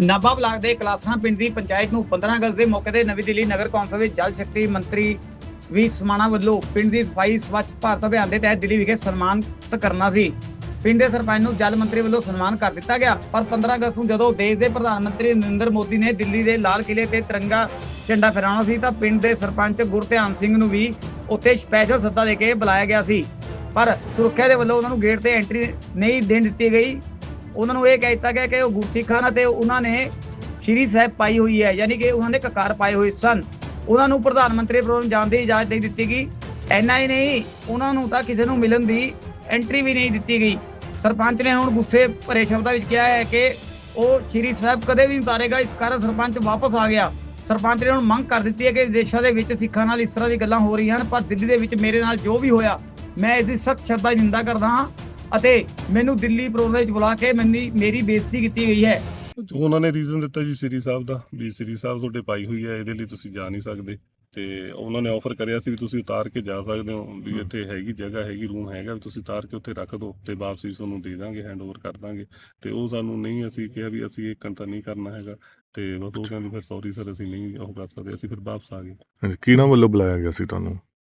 Nabha block ਦੇ ਕਲਾਸਣਾ ਪਿੰਡ ਦੀ ਪੰਚਾਇਤ ਨੂੰ 15 ਅਗਸਤ ਦੇ ਮੌਕੇ ਤੇ ਨਵੀਂ ਦਿੱਲੀ ਨਗਰ ਕੌਂਸਲ ਵਿੱਚ ਜਲ ਸ਼ਕਤੀ ਮੰਤਰੀ ਵੀ ਸਮਾਣਾ ਵੱਲੋਂ ਪਿੰਡ ਦੀ ਸਫ਼ਾਈ, ਸਵੱਛ ਭਾਰਤ ਅਭਿਆਨ ਦੇ ਤਹਿਤ ਦਿੱਲੀ ਵਿਖੇ ਸਨਮਾਨਿਤ ਕਰਨਾ ਸੀ। ਪਿੰਡ ਦੇ ਸਰਪੰਚ ਨੂੰ ਜਲ ਮੰਤਰੀ ਵੱਲੋਂ ਸਨਮਾਨ ਕਰ ਦਿੱਤਾ ਗਿਆ, ਪਰ 15 ਅਗਸਤ ਨੂੰ ਜਦੋਂ ਦੇਸ਼ ਦੇ ਪ੍ਰਧਾਨ ਮੰਤਰੀ ਨਰਿੰਦਰ ਮੋਦੀ ਨੇ ਦਿੱਲੀ ਦੇ ਲਾਲ ਕਿਲੇ ਤੇ ਤਿਰੰਗਾ ਝੰਡਾ ਫਹਿਰਾਉਣਾ ਸੀ, ਤਾਂ ਪਿੰਡ ਦੇ ਸਰਪੰਚ ਗੁਰਧਿਆਨ ਸਿੰਘ ਨੂੰ ਵੀ ਉੱਥੇ ਸਪੈਸ਼ਲ ਸੱਦਾ ਦੇ ਕੇ ਬੁਲਾਇਆ ਗਿਆ ਸੀ। ਪਰ ਸੁਰੱਖਿਆ ਦੇ ਵੱਲੋਂ ਉਹਨਾਂ ਨੂੰ ਗੇਟ ਤੇ ਐਂਟਰੀ ਨਹੀਂ ਦੇਣ ਦਿੱਤੀ ਗਈ। ਉਹਨਾਂ ਨੂੰ ਇਹ ਕਹਿ ਦਿੱਤਾ ਗਿਆ ਕਿ ਉਹ ਗੁਰਸਿੱਖਾਂ ਨਾਲ ਤੇ ਉਹਨਾਂ ਨੇ ਸ਼੍ਰੀ ਸਾਹਿਬ ਪਾਈ ਹੋਈ ਹੈ, ਯਾਨੀ ਕਿ ਉਹਨਾਂ ਦੇ ਕਕਾਰ ਪਾਏ ਹੋਏ ਸਨ। ਉਹਨਾਂ ਨੂੰ ਪ੍ਰਧਾਨ ਮੰਤਰੀ ਭਵਨ ਜਾਣ ਦੀ ਇਜਾਜ਼ਤ ਦੇ ਦਿੱਤੀ ਗਈ। ਐਨਾ ਹੀ ਨਹੀਂ, ਉਹਨਾਂ ਨੂੰ ਤਾਂ ਕਿਸੇ ਨੂੰ ਮਿਲਣ ਦੀ ਐਂਟਰੀ ਵੀ ਨਹੀਂ ਦਿੱਤੀ ਗਈ। ਸਰਪੰਚ ਨੇ ਹੁਣ ਗੁੱਸੇ ਭਰੇ ਸ਼ਬਦਾਂ ਵਿੱਚ ਕਿਹਾ ਹੈ ਕਿ ਉਹ ਸ਼੍ਰੀ ਸਾਹਿਬ ਕਦੇ ਵੀ ਨਹੀਂ ਉਤਾਰੇਗਾ। ਇਸ ਕਾਰਨ ਸਰਪੰਚ ਵਾਪਸ ਆ ਗਿਆ। ਸਰਪੰਚ ਨੇ ਹੁਣ ਮੰਗ ਕਰ ਦਿੱਤੀ ਹੈ ਕਿ ਵਿਦੇਸ਼ਾਂ ਦੇ ਵਿੱਚ ਸਿੱਖਾਂ ਨਾਲ ਇਸ ਤਰ੍ਹਾਂ ਦੀ ਗੱਲਾਂ ਹੋ ਰਹੀਆਂ ਹਨ, ਪਰ ਦਿੱਲੀ ਦੇ ਵਿੱਚ ਮੇਰੇ ਨਾਲ ਜੋ ਵੀ ਹੋਇਆ, ਮੈਂ ਇਸ ਦੀ ਸਖਤ ਸ਼ਬਦਾਂ ਨਿੰਦਾ ਕਰਦਾ ਹਾਂ। ਅਤੇ ਮੈਨੂੰ ਦਿੱਲੀ ਪ੍ਰੋਗਰਾਮ ਵਿੱਚ ਬੁਲਾ ਕੇ ਮੈਨੀ ਮੇਰੀ ਬੇਇੱਜ਼ਤੀ ਕੀਤੀ ਗਈ ਹੈ। ਉਹਨਾਂ ਨੇ ਰੀਜ਼ਨ ਦਿੱਤਾ ਜੀ ਸ੍ਰੀ ਸਾਹਿਬ ਦਾ ਵੀ ਸ੍ਰੀ ਸਾਹਿਬ ਤੁਹਾਡੇ ਪਾਈ ਹੋਈ ਹੈ ਇਹਦੇ ਲਈ ਤੁਸੀਂ ਜਾ ਨਹੀਂ ਸਕਦੇ। ਤੇ ਉਹਨਾਂ ਨੇ ਆਫਰ ਕਰਿਆ ਸੀ ਵੀ ਤੁਸੀਂ ਉਤਾਰ ਕੇ ਜਾ ਸਕਦੇ ਹੋ ਵੀ ਇੱਥੇ ਹੈਗੀ ਜਗ੍ਹਾ ਹੈਗੀ ਰੂਮ ਹੈਗਾ ਵੀ ਤੁਸੀਂ ਉਤਾਰ ਕੇ ਉੱਥੇ ਰੱਖ ਦਿਓ ਤੇ ਵਾਪਸੀ ਤੁਹਾਨੂੰ ਦੇ ਦਾਂਗੇ ਹੈਂਡਓਵਰ ਕਰ ਦਾਂਗੇ। ਤੇ ਉਹ ਸਾਨੂੰ ਨਹੀਂ ਅਸੀਂ ਕਿਹਾ ਵੀ ਅਸੀਂ ਇਹ ਕੰਤਾ ਨਹੀਂ ਕਰਨਾ ਹੈਗਾ। ਤੇ ਬਸ ਉਹ ਕਹਿੰਦੇ ਫਿਰ ਸੌਰੀ ਸਰ ਅਸੀਂ ਨਹੀਂ ਉਹ ਕਰ ਸਕਦੇ ਅਸੀਂ ਫਿਰ ਵਾਪਸ ਆ ਗਏ। ਹਾਂਜੀ, ਕਿਹਨਾਂ ਵੱਲੋਂ ਬੁਲਾਇਆ ਗਿਆ ਸੀ ਤੁਹਾਨੂੰ?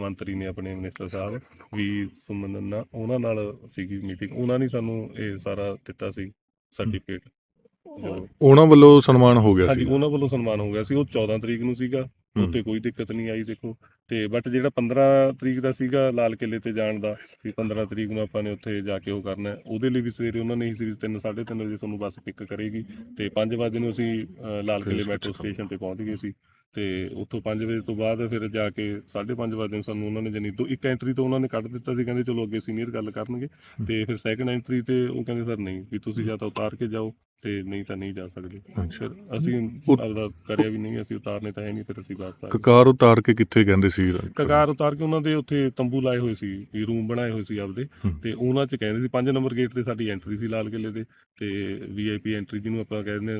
ਮੰਤਰੀ ਨੇ ਆਪਣੇ ਮਿਨਿਸਟਰ ਸਾਹਿਬ ਵੀ ਨਾਲ ਉਹਨਾਂ ਨਾਲ ਸੀਗੀ ਮੀਟਿੰਗ ਉਹਨਾਂ ਨੇ ਸਾਨੂੰ ਇਹ ਸਾਰਾ ਦਿੱਤਾ ਸੀ ਸਰਟੀਫਿਕੇਟ ਉਹਨਾਂ ਵੱਲੋਂ ਸਨਮਾਨ ਹੋ ਗਿਆ ਹਾਂਜੀ ਸੀ ਉਹਨਾਂ ਵੱਲੋਂ ਸਨਮਾਨ ਹੋ ਗਿਆ ਸੀ। ਉਹ 14 ਤਰੀਕ ਨੂੰ ਸੀਗਾ। ਉੱਤੇ ਕੋਈ ਦਿੱਕਤ ਨਹੀਂ ਆਈ ਦੇਖੋ। ਤੇ ਬਟ ਜਿਹੜਾ 15 ਤਰੀਕ ਦਾ ਸੀਗਾ ਲਾਲ ਕਿਲੇ ਤੇ ਜਾਣ ਦਾ ਵੀ 15 ਤਰੀਕ ਨੂੰ ਆਪਾਂ ਨੇ ਉੱਥੇ ਜਾ ਕੇ ਉਹ ਕਰਨਾ ਹੈ। ਉਹਦੇ ਲਈ ਵੀ ਸਵੇਰੇ ਉਹਨਾਂ ਨੇ ਹੀ ਸੀ 3 3:30 ਵਜੇ ਸਾਨੂੰ ਬੱਸ ਪਿਕ ਕਰੇਗੀ। ਤੇ 5 ਵਜੇ ਨੂੰ ਅਸੀਂ ਲਾਲ ਕਿਲੇ ਮੈਟਰੋ ਸਟੇਸ਼ਨ ਤੇ ਪਹੁੰਚ ਗਏ ਸੀ। ਤੇ ਉੱਥੋਂ 5 ਵਜੇ ਤੋਂ ਬਾਅਦ ਫਿਰ ਜਾ ਕੇ 5:30 ਵਜੇ ਨੂੰ ਸਾਨੂੰ ਉਹਨਾਂ ਨੇ ਜਨੀ ਦੋ ਇੱਕ ਐਂਟਰੀ ਤੋਂ ਉਹਨਾਂ ਨੇ ਕੱਢ ਦਿੱਤਾ ਸੀ ਕਹਿੰਦੇ ਚਲੋ ਅੱਗੇ ਸੀਨੀਅਰ ਗੱਲ ਕਰਨਗੇ ਤੇ ਫਿਰ ਸੈਕੰਡ ਐਂਟਰੀ ਤੇ ਉਹ ਕਹਿੰਦੇ ਸਰ ਨਹੀਂ ਵੀ ਤੁਸੀਂ ਜਾਂ ਤਾਂ ਉਤਾਰ ਕੇ ਜਾਓ ਤੇ ਨਹੀਂ ਤਾਂ ਨਹੀਂ ਜਾ ਸਕਦੇ। ਫਿਰ ਅਸੀਂ ਆਪਦਾ ਕਰਿਆ ਵੀ ਨਹੀਂ ਅਸੀਂ ਉਤਾਰਨੇ ਤਾਂ ਹੈ ਨਹੀਂ ਫਿਰ ਅਸੀਂ ਵਾਪਸ ਆ ਗਏ। ਕਕਾਰ ਉਤਾਰ ਕੇ ਕਿੱਥੇ ਕਹਿੰਦੇ ਸੀ? ਕਕਾਰ ਉਤਾਰ ਕੇ ਉਹਨਾਂ ਦੇ ਉੱਥੇ ਤੰਬੂ ਲਾਏ ਹੋਏ ਸੀ ਵੀ ਰੂਮ ਬਣਾਏ ਹੋਏ ਸੀ ਆਪਦੇ। ਤੇ ਉਹਨਾਂ 'ਚ ਕਹਿੰਦੇ ਸੀ 5 ਨੰਬਰ ਗੇਟ ਤੇ ਸਾਡੀ ਐਂਟਰੀ ਸੀ ਲਾਲ ਕਿਲੇ ਦੇ ਤੇ ਵੀਆਈਪੀ ਐਂਟਰੀ ਜਿਹਨੂੰ ਆਪਾਂ ਕਹਿੰਦੇ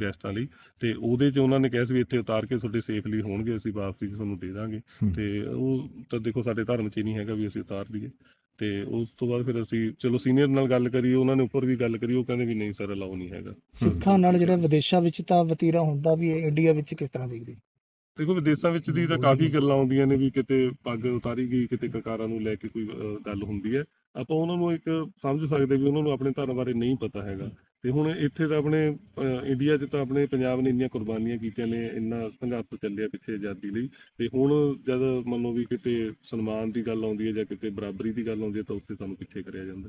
ਗੈਸਟਾਂ ਲਈ ਤੇ ਉਹਦੇ 'ਚ ਉਹਨਾਂ ਨੇ ਕਿਹਾ ਸੀ ਵੀ ਇੱਥੇ ਉਤਾਰ ਕੇ ਤੁਹਾਡੇ ਸੇਫਲੀ ਹੋਣਗੇ ਅਸੀਂ ਵਾਪਸੀ ਤੁਹਾਨੂੰ ਦੇ ਦਾਂਗੇ। ਤੇ ਉਹ ਤਾਂ ਦੇਖੋ ਸਾਡੇ ਧਰਮ 'ਚ ਹੀ ਨਹੀਂ ਹੈਗਾ ਵੀ ਅਸੀਂ ਉਤਾਰ ਦਈਏ। ਤੇ ਉਸ ਤੋਂ ਬਾਅਦ ਫਿਰ ਅਸੀਂ ਚਲੋ ਸੀਨੀਅਰ ਨਾਲ ਗੱਲ ਕਰੀ ਉਹਨਾਂ ਨੇ ਉੱਪਰ ਵੀ ਗੱਲ ਕਰੀ ਉਹ ਕਹਿੰਦੇ ਵੀ ਨਹੀਂ ਸਰ ਅਲਾਉ ਨਹੀਂ ਹੈਗਾ। ਸਿੱਖਾਂ ਨਾਲ ਜਿਹੜਾ ਵਿਦੇਸ਼ਾਂ ਵਿੱਚ ਤਾਂ ਵਤੀਰਾ ਹੁੰਦਾ ਵੀ ਇੰਡੀਆ ਵਿੱਚ ਕਿਸ ਤਰ੍ਹਾਂ ਦੇਖਦੇ? ਦੇਖੋ ਵਿਦੇਸ਼ਾਂ ਵਿੱਚ ਦੀ ਤਾਂ ਕਾਫੀ ਗੱਲਾਂ ਆਉਂਦੀਆਂ ਨੇ ਵੀ ਕਿਤੇ ਪੱਗ ਉਤਾਰੀ ਗਈ ਕਿਤੇ ਕਕਾਰਾਂ ਨੂੰ ਲੈ ਕੇ ਕੋਈ ਗੱਲ ਹੁੰਦੀ ਹੈ। ਆਪਾਂ ਉਹਨਾਂ ਨੂੰ ਇੱਕ ਸਮਝ ਸਕਦੇ ਵੀ ਉਹਨਾਂ ਨੂੰ ਆਪਣੇ ਧਰਮ ਬਾਰੇ ਨਹੀਂ ਪਤਾ ਹੈਗਾ। ਤੇ ਹੁਣ ਇੱਥੇ ਤਾਂ ਆਪਣੇ ਅ, ਇੰਡੀਆ 'ਚ ਤਾਂ ਆਪਣੇ ਪੰਜਾਬ ਨੇ ਇੰਨੀਆਂ ਕੁਰਬਾਨੀਆਂ ਕੀਤੀਆਂ ਨੇ ਇੰਨਾ ਸੰਘਰਸ਼ ਚੱਲਿਆ ਪਿੱਛੇ ਆਜ਼ਾਦੀ ਲਈ। ਤੇ ਹੁਣ ਜਦ ਮੰਨੋ ਵੀ ਕਿਤੇ ਸਨਮਾਨ ਦੀ ਗੱਲ ਆਉਂਦੀ ਹੈ ਜਾਂ ਕਿਤੇ ਬਰਾਬਰੀ ਦੀ ਗੱਲ ਆਉਂਦੀ ਹੈ ਤਾਂ ਉੱਥੇ ਸਾਨੂੰ ਪਿੱਛੇ ਕਰਿਆ ਜਾਂਦਾ।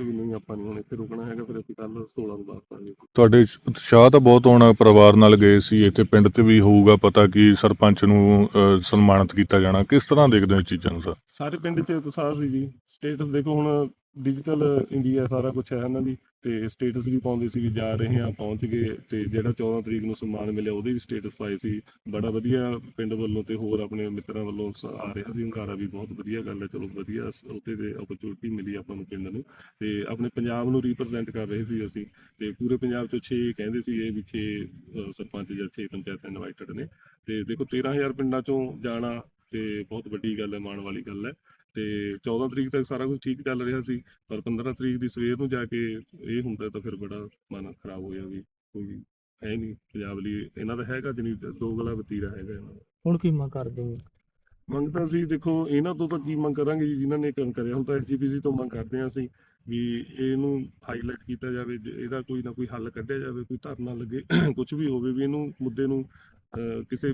ਵੀ ਨਹੀਂ ਆਪਾਂ ਨਹੀਂ ਹੁਣ ਇੱਥੇ ਰੁਕਣਾ ਹੈਗਾ ਫਿਰ ਅਸੀਂ ਕੱਲ 16 ਨੂੰ ਵਾਪਸ ਆ ਗਏ ਤੁਹਾਡੇ ਉਤਸ਼ਾਹ ਤਾਂ ਬਹੁਤ ਹੋਣਾ ਪਰਿਵਾਰ ਨਾਲ ਗਏ ਸੀ ਇੱਥੇ ਪਿੰਡ ਤੇ ਵੀ ਹੋਊਗਾ ਪਤਾ ਕਿ ਸਰਪੰਚ ਨੂੰ ਸਨਮਾਨਿਤ ਕੀਤਾ ਜਾਣਾ। ਕਿਸ ਤਰ੍ਹਾਂ ਦੇਖਦੇ ਹੋ ਚੀਜ਼ਾਂ ਨੂੰ ਸਰ? ਸਾਰੇ ਪਿੰਡ 'ਚ ਉਤਸ਼ਾਹ ਸੀ ਜੀ। ਸਟੇਟਸ ਦੇਖੋ ਹੁਣ ਡਿਜੀਟਲ ਇੰਡੀਆ ਸਾਰਾ ਕੁਝ ਹੈ ਇਹਨਾਂ ਦੀ। ਤੇ ਸਟੇਟਸ ਵੀ ਪਾਉਂਦੇ ਸੀ ਵੀ ਜਾ ਰਹੇ ਹਾਂ, ਪਹੁੰਚ ਗਏ ਤੇ ਜਿਹੜਾ 14 ਤਰੀਕ ਨੂੰ ਸਨਮਾਨ ਮਿਲਿਆ, ਉਹਦੇ ਵੀ ਸਟੇਟਸ ਪਾਏ ਸੀ। ਬੜਾ ਵਧੀਆ ਪਿੰਡ ਵੱਲੋਂ ਤੇ ਹੋਰ ਆਪਣੇ ਮਿੱਤਰਾਂ ਵੱਲੋਂ ਸ- ਆ ਰਿਹਾ ਸੀ ਹੰਕਾਰਾ ਵੀ ਬਹੁਤ ਵਧੀਆ ਗੱਲ ਹੈ, ਚਲੋ ਵਧੀਆ ਸ- ਉੱਥੇ ਤੇ ਓਪਰਚੁਨਿਟੀ ਮਿਲੀ ਆਪਾਂ ਨੂੰ ਪਿੰਡ ਨੂੰ। ਤੇ ਆਪਣੇ ਪੰਜਾਬ ਨੂੰ ਰਿਪਰੈਜ਼ੈਂਟ ਕਰ ਰਹੇ ਸੀ ਅਸੀਂ, ਤੇ ਪੂਰੇ ਪੰਜਾਬ ਚੋਂ 6 ਕਹਿੰਦੇ ਸੀ ਇਹ ਵੀ 6 ਸਰਪੰਚ ਜਾਂ 6 ਪੰਚਾਇਤਾਂ ਇਨਵਾਈਟਡ ਨੇ। ਤੇ ਦੇਖੋ 13000 ਪਿੰਡਾਂ ਚੋਂ ਜਾਣਾ ਤੇ ਬਹੁਤ ਵੱਡੀ ਗੱਲ ਹੈ, ਮਾਣ ਵਾਲੀ ਗੱਲ ਹੈ। ਤੇ 14 ਤਰੀਕ ਤੱਕ ਸਾਰਾ ਕੁਝ ਠੀਕ ਚੱਲ ਰਿਹਾ ਸੀ ਪਰ 15 ਤਰੀਕ ਦੀ ਸਵੇਰ ਨੂੰ ਜਾ ਕੇ ਇਹ ਹੁੰਦਾ ਤਾਂ ਫਿਰ ਬੜਾ ਮਨ ਖਰਾਬ ਹੋਇਆ ਵੀ ਕੋਈ ਹੈ ਨਹੀਂ ਪੰਜਾਬ ਲਈ ਇਹਨਾਂ ਦਾ ਹੈਗਾ ਜਨੀ ਦੋ ਗਲਾ ਵਤੀਰਾ ਹੈਗਾ ਇਹਨਾਂ ਦਾ। ਹੁਣ ਕੀ ਮੰਗ ਕਰਦੇ ਹੋ? ਮੰਗ ਤਾਂ ਅਸੀਂ ਦੇਖੋ ਇਹਨਾਂ ਤੋਂ ਤਾਂ ਕੀ ਮੰਗ ਕਰਾਂਗੇ ਜੀ ਜਿਨ੍ਹਾਂ ਨੇ ਕੰਮ ਕਰਿਆ। ਹੁਣ ਤਾਂ ਐਸਜੀਪੀਸੀ ਤੋਂ ਮੰਗ ਕਰਦੇ ਹਾਂ ਅਸੀਂ ਵੀ ਇਹਨੂੰ ਹਾਈਲਾਈਟ ਕੀਤਾ ਜਾਵੇ ਇਹਦਾ ਕੋਈ ਨਾ ਕੋਈ ਹੱਲ ਕੱਢਿਆ ਜਾਵੇ ਕੋਈ ਧਰਨਾ ਲੱਗੇ ਕੁਝ ਵੀ ਹੋਵੇ ਵੀ ਇਹਨੂੰ ਮੁੱਦੇ ਨੂੰ ਕਿਸੇ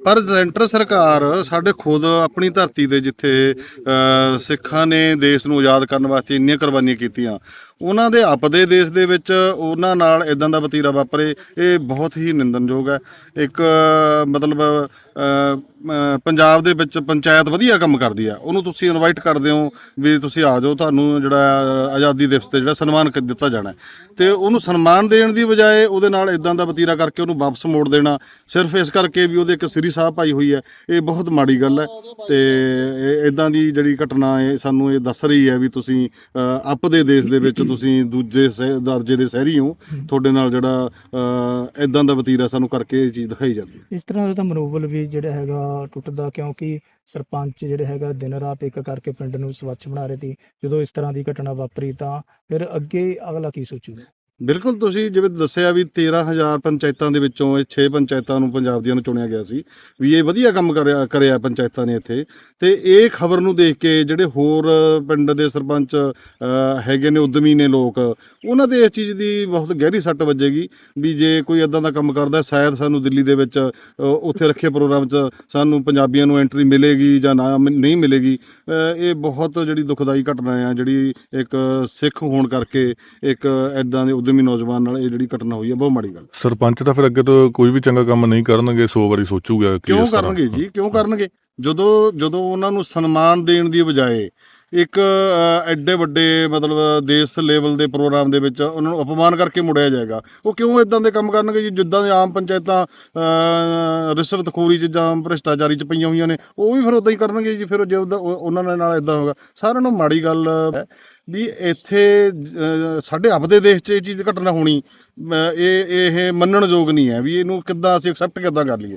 ਪਰ ਸੈਂਟਰ ਸਰਕਾਰ ਸਾਡੇ ਖੁਦ ਆਪਣੀ ਧਰਤੀ ਦੇ ਜਿੱਥੇ ਸਿੱਖਾਂ ਨੇ ਦੇਸ਼ ਨੂੰ ਆਜ਼ਾਦ ਕਰਨ ਵਾਸਤੇ ਇੰਨੀਆਂ ਕੁਰਬਾਨੀਆਂ ਕੀਤੀਆਂ ਉਹਨਾਂ ਦੇ ਆਪਦੇ ਦੇਸ਼ ਦੇ ਵਿੱਚ ਉਹਨਾਂ ਨਾਲ ਇਦਾਂ ਦਾ ਵਤੀਰਾ ਵਾਪਰੇ, ਇਹ ਬਹੁਤ ਹੀ ਨਿੰਦਨਯੋਗ ਹੈ। ਇੱਕ ਮਤਲਬ ਪੰਜਾਬ ਦੇ ਵਿੱਚ ਪੰਚਾਇਤ ਵਧੀਆ ਕੰਮ ਕਰਦੀ ਆ ਉਹਨੂੰ ਤੁਸੀਂ ਇਨਵਾਈਟ ਕਰਦੇ ਹੋ ਵੀ ਤੁਸੀਂ ਆ ਜਾਓ, ਤੁਹਾਨੂੰ ਜਿਹੜਾ ਆਜ਼ਾਦੀ ਦਿਵਸ ਤੇ ਜਿਹੜਾ ਸਨਮਾਨ ਕ- ਦਿੱਤਾ ਜਾਣਾ ਹੈ। ਤੇ ਉਹਨੂੰ ਸਨਮਾਨ ਦੇਣ ਦੀ ਬਜਾਏ ਉਹਦੇ ਨਾਲ ਇਦਾਂ ਦਾ ਵਤੀਰਾ ਕਰਕੇ ਉਹਨੂੰ ਵਾਪਸ ਮੋੜ ਦੇਣਾ, ਸਿਰਫ ਇਸ ਕਰਕੇ ਵੀ ਉਹਦੇ ਇੱਕ ਸ੍ਰੀ ਸਾਹਿਬ ਪਾਈ ਹੋਈ ਹੈ। ਇਹ ਬਹੁਤ ਮਾੜੀ ਗੱਲ ਹੈ ਤੇ ਇਦਾਂ ਦੀ ਜਿਹੜੀ ਘਟਨਾ ਹੈ ਸਾਨੂੰ ਇਹ ਦੱਸ ਰਹੀ ਹੈ ਵੀ ਤੁਸੀਂ ਆਪਦੇ ਦੇਸ਼ ਦੇ ਵਿੱਚ ਤੁਸੀਂ ਦੂਜੇ ਸਹਿ- ਦਰਜੇ ਦੇ ਸ਼ਹਿਰੀ ਹੋ, ਤੁਹਾਡੇ ਨਾਲ ਜਿਹੜਾ ਇਦਾਂ ਦਾ ਵਤੀਰਾ ਸਾਨੂੰ ਕਰਕੇ ਇਹ ਚੀਜ਼ ਦਿਖਾਈ ਜਾਂਦੀ ਹੈ। ਇਸ ਤਰ੍ਹਾਂ ਦਾ ਤਾਂ ਮਨੋਬਲ ਵੀ ਜਿਹੜਾ ਹੈਗਾ ਟੁੱਟਦਾ, ਕਿਉਂਕਿ ਸਰਪੰਚ ਜਿਹੜੇ ਹੈਗਾ ਦਿਨ ਰਾਤ ਇੱਕ ਕਰਕੇ ਪਿੰਡ ਨੂੰ ਸਵੱਛ ਬਣਾ ਰਹੇ ਸੀ। ਜਦੋਂ ਇਸ ਤਰ੍ਹਾਂ ਦੀ ਘਟਨਾ ਵਾਪਰੀ ਤਾਂ ਫਿਰ ਅੱਗੇ ਅਗਲਾ ਕੀ ਸੋਚੂਗਾ? ਬਿਲਕੁਲ ਤੁਸੀਂ ਜਿਵੇਂ ਦੱਸਿਆ ਵੀ 13000 ਪੰਚਾਇਤਾਂ ਦੇ ਵਿੱਚੋਂ ਇਹ 6 ਪੰਚਾਇਤਾਂ ਨੂੰ ਪੰਜਾਬ ਦੀਆਂ ਨੂੰ ਚੁਣਿਆ ਗਿਆ ਸੀ, ਵੀ ਇਹ ਵਧੀਆ ਕੰਮ ਕਰਿਆ ਕਰਿਆ ਪੰਚਾਇਤਾਂ ਨੇ ਇੱਥੇ। ਤੇ ਇਹ ਖਬਰ ਨੂੰ ਦੇਖ ਕੇ ਜਿਹੜੇ ਹੋਰ ਪਿੰਡ ਦੇ ਸਰਪੰਚ ਹੈਗੇ ਨੇ, ਉਦਮੀ ਨੇ ਲੋਕ, ਉਹਨਾਂ ਤੇ ਇਸ ਚੀਜ਼ ਦੀ ਬਹੁਤ ਗਹਿਰੀ ਸੱਟ ਵੱਜੇਗੀ, ਵੀ ਜੇ ਕੋਈ ਇਦਾਂ ਦਾ ਕੰਮ ਕਰਦਾ, ਸ਼ਾਇਦ ਸਾਨੂੰ ਦਿੱਲੀ ਦੇ ਵਿੱਚ ਉੱਥੇ ਰੱਖੇ ਪ੍ਰੋਗਰਾਮ 'ਚ ਸਾਨੂੰ ਪੰਜਾਬੀਆਂ ਨੂੰ ਐਂਟਰੀ ਮਿਲੇਗੀ ਜਾਂ ਨਾ ਨਹੀਂ ਮਿਲੇਗੀ। ਇਹ ਬਹੁਤ ਜਿਹੜੀ ਦੁਖਦਾਈ ਘਟਨਾ ਆ, ਜਿਹੜੀ ਇੱਕ ਸਿੱਖ ਹੋਣ ਕਰਕੇ ਇੱਕ ਐਦਾਂ ਦੇ ਉਦਮੀ ਨੌਜਵਾਨ ਨਾਲ ਇਹ ਜਿਹੜੀ ਘਟਨਾ ਹੋਈ ਹੈ ਬਹੁਤ ਮਾੜੀ ਗੱਲ। ਸਰਪੰਚ ਤਾਂ ਫਿਰ ਅੱਗੇ ਤੋਂ ਕੋਈ ਵੀ ਚੰਗਾ ਕੰਮ ਨਹੀਂ ਕਰਨਗੇ 100 ਵਾਰੀ ਸੋਚੂਗਾ ਕਿ ਕਿਉਂ ਇਸ ਤਰ੍ਹਾਂ- ਕਰਨਗੇ ਜੀ? ਕਿਉਂ ਕਰਨਗੇ? ਜਦੋਂ ਜਦੋਂ ਉਹਨਾਂ ਨੂੰ ਸਨਮਾਨ ਦੇਣ ਦੀ ਬਜਾਏ ਇੱਕ ਅ, ਐਡੇ ਵੱਡੇ ਮਤਲਬ ਦੇਸ਼ ਲੈਵਲ ਦੇ ਪ੍ਰੋਗਰਾਮ ਦੇ ਵਿੱਚ ਉਹਨਾਂ ਨੂੰ ਅਪਮਾਨ ਕਰਕੇ ਮੁੜਿਆ ਜਾਏਗਾ ਉਹ ਕਿਉਂ ਇਦਾਂ ਦੇ ਕੰਮ ਕਰਨਗੇ ਜੀ? ਜਿੱਦਾਂ ਦੇ ਆਮ ਪੰਚਾਇਤਾਂ ਅ, ਰਿਸ਼ਵਤਖੋਰੀ ਚ ਜਾਂ ਭ੍ਰਿਸ਼ਟਾਚਾਰੀ ਚ ਪਈਆਂ ਹੋਈਆਂ ਨੇ ਉਹ ਵੀ ਫਿਰ ਉਦਾਂ ਹੀ ਕਰਨਗੇ ਜੀ? ਫਿਰ ਜੇ ਉਹਦਾ- ਉਹ- ਉਹਨਾਂ ਦੇ ਨਾਲ ਇਦਾਂ ਹੋਗਾ। ਸਾਰਿਆਂ ਨੂੰ ਮਾੜੀ ਗੱਲ ਹੈ ਵੀ ਇੱਥੇ ਅ, ਸਾਡੇ ਆਪਦੇ ਦੇਸ਼ 'ਚ ਇਹ ਚੀਜ਼ ਘਟਨਾ ਹੋਣੀ ਅ, ਇਹ ਇਹ ਮੰਨਣਯੋਗ ਨਹੀਂ ਹੈ ਵੀ ਇਹਨੂੰ ਕਿੱਦਾਂ ਅਸੀਂ ਐਕਸੈਪਟ ਕਿੱਦਾਂ ਕਰ ਲਈਏ।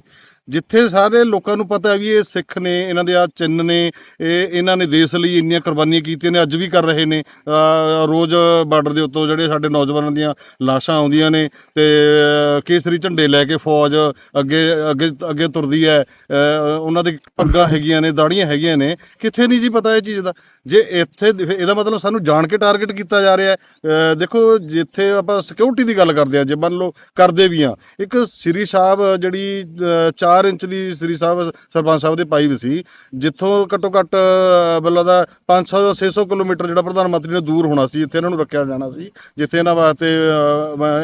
ਜਿੱਥੇ ਸਾਰੇ ਲੋਕਾਂ ਨੂੰ ਪਤਾ ਹੈ ਵੀ ਇਹ ਸਿੱਖ ਨੇ ਇਹਨਾਂ ਦੇ ਆ ਚਿੰਨ ਨੇ ਇਹ ਇਹਨਾਂ ਨੇ ਦੇਸ਼ ਲਈ ਇੰਨੀਆਂ ਕੁਰਬਾਨੀਆਂ ਕੀਤੀਆਂ ਨੇ ਅੱਜ ਵੀ ਕਰ ਰਹੇ ਨੇ। ਅ, ਰੋਜ਼ ਬਾਰਡਰ ਦੇ ਉੱਤੋਂ ਜਿਹੜੇ ਸਾਡੇ ਨੌਜਵਾਨਾਂ ਦੀਆਂ ਲਾਸ਼ਾਂ ਆਉਂਦੀਆਂ ਨੇ ਤੇ ਅ, ਕੇਸਰੀ ਝੰਡੇ ਲੈ ਕੇ ਫੌਜ ਅੱਗੇ ਅੱਗੇ ਅੱਗੇ ਤੁਰਦੀ ਹੈ। ਅ, ਉਹਨਾਂ ਦੇ ਪੱਗਾਂ ਹੈਗੀਆਂ ਨੇ ਦਾੜੀਆਂ ਹੈਗੀਆਂ ਨੇ। ਕਿੱਥੇ ਨਹੀਂ ਜੀ ਪਤਾ ਇਹ ਚੀਜ਼ ਦਾ। ਜੇ ਇੱਥੇ ਦੇ- ਇਹਦਾ ਮਤਲਬ ਸਾਨੂੰ ਜਾਣ ਕੇ ਟਾਰਗੇਟ ਕੀਤਾ ਜਾ ਰਿਹਾ ਹੈ। ਦੇਖੋ, ਜਿੱਥੇ ਆਪਾਂ ਸਿਕਿਉਰਿਟੀ ਦੀ ਗੱਲ ਕਰਦੇ ਹਾਂ, ਜੇ ਮੰਨ ਲਓ ਕਰਦੇ ਵੀ ਆ ਇੱਕ ਸ੍ਰੀ ਸਾਹਿਬ ਜਿਹੜੀ 4 ਇੰਚ ਦੀ ਸ੍ਰੀ ਸਾਹਿਬ ਸਰਪੰਚ ਸਾਹਿਬ ਦੇ ਪਾਈਪ ਸੀ, ਜਿੱਥੋਂ ਘੱਟੋ ਘੱਟ ਬੱਲਾ ਦਾ 500 ਜਾਂ 600 ਕਿਲੋਮੀਟਰ ਜਿਹੜਾ ਪ੍ਰਧਾਨ ਮੰਤਰੀ ਨੇ ਦੂਰ ਹੋਣਾ ਸੀ ਜਿੱਥੇ ਇਹਨਾਂ ਨੂੰ ਰੱਖਿਆ ਜਾਣਾ ਸੀ, ਜਿੱਥੇ ਇਹਨਾਂ ਵਾਸਤੇ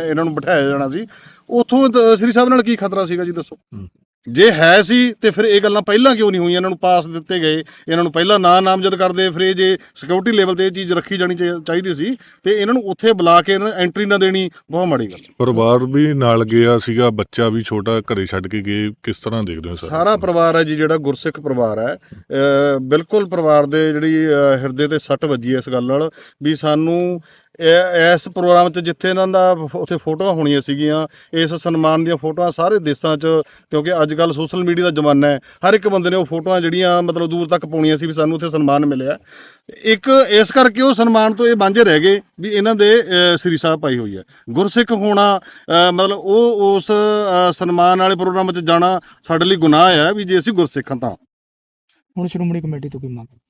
ਇਹਨਾਂ ਨੂੰ ਬਿਠਾਇਆ ਜਾਣਾ ਸੀ। ਉਥੋਂ ਸ੍ਰੀ ਸਾਹਿਬ ਨਾਲ ਕੀ ਖਤਰਾ ਸੀਗਾ ਜੀ, ਦੱਸੋ? ਜੇ ਹੈ ਸੀ ਤੇ ਫਿਰ ਇਹ ਗੱਲਾਂ ਪਹਿਲਾਂ ਕਿਉਂ ਨਹੀਂ ਹੋਈਆਂ? ਇਹਨਾਂ ਨੂੰ ਪਾਸ ਦਿੱਤੇ ਗਏ। ਇਹਨਾਂ ਨੂੰ ਪਹਿਲਾਂ ਨਾਂ ਨਾਮਜ਼ਦ ਕਰਦੇ ਫਿਰ ਇਹ ਜੇ ਸਿਕਿਉਰਿਟੀ ਲੈਵਲ ਤੇ ਇਹ ਚੀਜ਼ ਰੱਖੀ ਜਾਣੀ ਚਾਹੀ- ਚਾਹੀਦੀ ਸੀ ਤੇ ਇਹਨਾਂ ਨੂੰ ਉੱਥੇ ਬੁਲਾ ਕੇ ਇਹਨਾਂ ਐਂਟਰੀ ਨਾ ਦੇਣੀ ਬਹੁਤ ਮਾੜੀ ਗੱਲ ਪਰਿਵਾਰ ਵੀ ਨਾਲ ਗਿਆ ਸੀਗਾ ਬੱਚਾ ਵੀ ਛੋਟਾ ਘਰੇ ਛੱਡ ਕੇ ਗਏ। ਕਿਸ ਤਰ੍ਹਾਂ ਦੇਖਦੇ ਹੋ ਸਰ? ਸਾਰਾ ਪਰਿਵਾਰ ਹੈ ਜੀ ਜਿਹੜਾ ਗੁਰਸਿੱਖ ਪਰਿਵਾਰ ਹੈ। ਅ, ਬਿਲਕੁਲ ਪਰਿਵਾਰ ਦੇ ਜਿਹੜੀ ਅ, ਹਿਰਦੇ ਤੇ ਸੱਟ ਵੱਜੀ ਇਸ ਗੱਲ ਨਾਲ ਵੀ ਸਾਨੂੰ ਇਹ- ਇਸ ਪ੍ਰੋਗਰਾਮ 'ਚ ਜਿੱਥੇ ਇਹਨਾਂ ਦਾ ਫ- ਉੱਥੇ ਫੋਟੋਆਂ ਹੋਣੀਆਂ ਸੀਗੀਆਂ ਇਸ ਸਨਮਾਨ ਦੀਆਂ ਫੋਟੋਆਂ ਸਾਰੇ ਦੇਸ਼ਾਂ 'ਚ ਕਿਉਂਕਿ ਅੱਜ ਅੱਜ ਕੱਲ ਸੋਸ਼ਲ ਮੀਡੀਆ ਦਾ ਜ਼ਮਾਨਾ ਹੈ। ਹਰ ਇੱਕ ਬੰਦੇ ਨੇ ਉਹ ਫੋਟੋਆਂ ਜਿਹੜੀਆਂ ਮਤਲਬ ਦੂਰ ਤੱਕ ਪਾਉਣੀਆਂ ਸੀ ਵੀ ਸਾਨੂੰ ਉੱਥੇ ਸਨਮਾਨ ਮਿਲਿਆ। ਇੱਕ ਇਸ ਕਰਕੇ ਉਹ ਸਨਮਾਨ ਤੋਂ ਇਹ ਵਾਂਝੇ ਰਹਿ ਗਏ ਵੀ ਇਹਨਾਂ ਦੇ ਸ੍ਰੀ ਸਾਹਿਬ ਪਾਈ ਹੋਈ ਹੈ। ਗੁਰਸਿੱਖ ਹੋਣਾ ਮਤਲਬ ਉਹ ਉਸ ਸਨਮਾਨ ਵਾਲੇ ਪ੍ਰੋਗਰਾਮ 'ਚ ਜਾਣਾ ਸਾਡੇ ਲਈ ਗੁਨਾਹ ਹੈ ਵੀ ਜੇ ਅਸੀਂ ਗੁਰਸਿੱਖ ਹਾਂ ਤਾਂ। ਹੁਣ ਸ਼੍ਰੋਮਣੀ ਕਮੇਟੀ ਤੋਂ ਕੀ ਮੰਗ?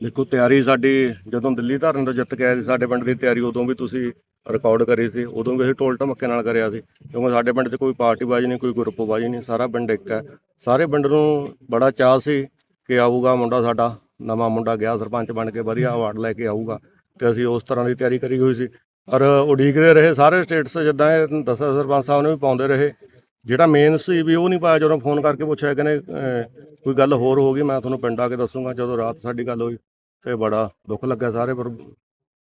ਦੇਖੋ, ਤਿਆਰੀ ਸਾਡੀ ਜਦੋਂ ਦਿੱਲੀ ਧਰਨ ਤੋਂ ਜਿੱਤ ਕੇ ਆਏ ਸੀ, ਸਾਡੇ ਪਿੰਡ ਦੀ ਤਿਆਰੀ ਉਦੋਂ ਵੀ ਤੁਸੀਂ ਰਿਕਾਰਡ ਕਰੀ ਸੀ, ਉਦੋਂ ਵੀ ਅਸੀਂ ਟੋਲ ਢਮੱਕੇ ਨਾਲ ਕਰਿਆ ਸੀ, ਕਿਉਂਕਿ ਸਾਡੇ ਪਿੰਡ 'ਚ ਕੋਈ ਪਾਰਟੀਬਾਜ਼ੀ ਨਹੀਂ, ਕੋਈ ਗਰੁੱਪਬਾਜ਼ੀ ਨਹੀਂ, ਸਾਰਾ ਪਿੰਡ ਇੱਕ ਹੈ। ਸਾਰੇ ਪਿੰਡ ਨੂੰ ਬੜਾ ਚਾਅ ਸੀ ਕਿ ਆਊਗਾ ਮੁੰਡਾ ਸਾਡਾ, ਨਵਾਂ ਮੁੰਡਾ ਗਿਆ, ਸਰਪੰਚ ਬਣ ਕੇ ਵਧੀਆ ਅਵਾਰਡ ਲੈ ਕੇ ਆਊਗਾ, ਤੇ ਅਸੀਂ ਉਸ ਤਰ੍ਹਾਂ ਦੀ ਤਿਆਰੀ ਕਰੀ ਹੋਈ ਸੀ। ਔਰ ਉਡੀਕਦੇ ਰਹੇ ਸਾਰੇ ਸਟੇਟਸ ਜਿੱਦਾਂ ਇਹ ਦੱਸਿਆ, ਸਰਪੰਚ ਸਾਹਿਬ ਨੇ ਵੀ ਪਾਉਂਦੇ ਰਹੇ। ਜਿਹੜਾ ਮੇਨ ਸੀ ਵੀ ਉਹ ਨਹੀਂ ਪਾਇਆ ਜਦੋਂ ਫੋਨ ਕਰਕੇ ਪੁੱਛਿਆ ਕਹਿੰਦੇ ਅਹ, ਕੋਈ ਗੱਲ ਹੋਰ ਹੋ ਗਈ ਮੈਂ ਤੁਹਾਨੂੰ ਪਿੰਡ ਆ ਕੇ ਦੱਸੂਗਾ ਜਦੋਂ ਰਾਤ ਸਾਡੀ ਗੱਲ ਹੋਈ ਤੇ ਬੜਾ ਦੁੱਖ ਲੱਗਿਆ ਸਾਰੇ ਪਰ-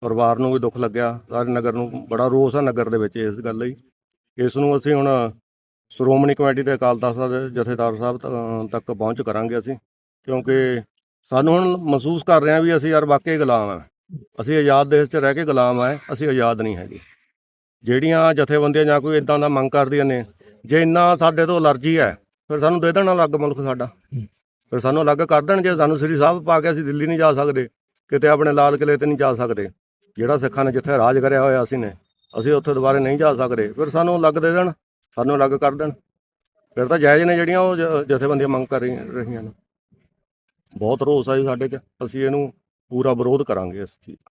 ਪਰਿਵਾਰ ਨੂੰ ਵੀ ਦੁੱਖ ਲੱਗਿਆ ਸਾਰੇ ਨਗਰ ਨੂੰ ਬੜਾ ਰੋਸ ਆ ਨਗਰ ਦੇ ਵਿੱਚ ਇਸ ਗੱਲ ਲਈ। ਇਸ ਨੂੰ ਅਸੀਂ ਹੁਣ ਸ਼੍ਰੋਮਣੀ ਕਮੇਟੀ ਤੇ ਅਕਾਲ ਤਖਤ ਸਾਹਿਬ ਦੇ ਜਥੇਦਾਰ ਸਾਹਿਬ ਤ- ਤੱਕ ਪਹੁੰਚ ਕਰਾਂਗੇ ਅਸੀਂ ਕਿਉਂਕਿ ਸਾਨੂੰ ਹੁਣ ਮਹਿਸੂਸ ਕਰ ਰਹੇ ਹਾਂ ਵੀ ਅਸੀਂ ਯਾਰ ਵਾਕਈ ਗੁਲਾਮ ਆ ਅਸੀਂ ਆਜ਼ਾਦ ਦੇਸ਼ 'ਚ ਰਹਿ ਕੇ ਗੁਲਾਮ ਆ ਅਸੀਂ ਆਜ਼ਾਦ ਨਹੀਂ ਹੈਗੇ। ਜਿਹੜੀਆਂ ਜਥੇਬੰਦੀਆਂ ਜਾਂ ਕੋਈ ਇਦਾਂ ਦਾ ਮੰਗ ਕਰਦੀਆਂ ਨੇ ਜੇ ਇੰਨਾ ਸਾਡੇ ਤੋਂ ਅਲਰਜੀ ਹੈ ਫਿਰ ਸਾਨੂੰ ਦੇ ਦੇਣਾ ਅਲੱਗ ਮੁਲਕ ਸਾਡਾ। ਫਿਰ ਸਾਨੂੰ ਅਲੱਗ ਕਰ ਦੇਣ ਜੇ ਸਾਨੂੰ ਸ੍ਰੀ ਸਾਹਿਬ ਪਾ ਕੇ ਅਸੀਂ ਦਿੱਲੀ ਨਹੀਂ ਜਾ ਸਕਦੇ ਕਿਤੇ ਆਪਣੇ ਲਾਲ ਕਿਲੇ ਤੇ ਨਹੀਂ ਜਾ ਸਕਦੇ। ਜਿਹੜਾ ਸਿੱਖਾਂ ਨੇ ਜਿੱਥੇ ਰਾਜ ਕਰਿਆ ਹੋਇਆ ਅਸੀਂ ਨੇ ਅਸੀਂ ਉੱਥੇ ਦੁਬਾਰੇ ਨਹੀਂ ਜਾ ਸਕਦੇ। ਫਿਰ ਸਾਨੂੰ ਅਲੱਗ ਦੇ ਦੇਣ ਸਾਨੂੰ ਅਲੱਗ ਕਰ ਦੇਣ। ਫਿਰ ਤਾਂ ਜਾਇਜ਼ ਨੇ ਜਿਹੜੀਆਂ ਉਹ ਜਥੇਬੰਦੀਆਂ ਮੰਗ ਕਰ ਰਹੀਆਂ ਨੇ। ਬਹੁਤ ਰੋਸ ਆ ਜੀ ਸਾਡੇ 'ਚ ਅਸੀਂ ਇਹਨੂੰ ਪੂਰਾ ਵਿਰੋਧ ਕਰਾਂਗੇ ਇਸ ਚੀਜ਼ ਦਾ।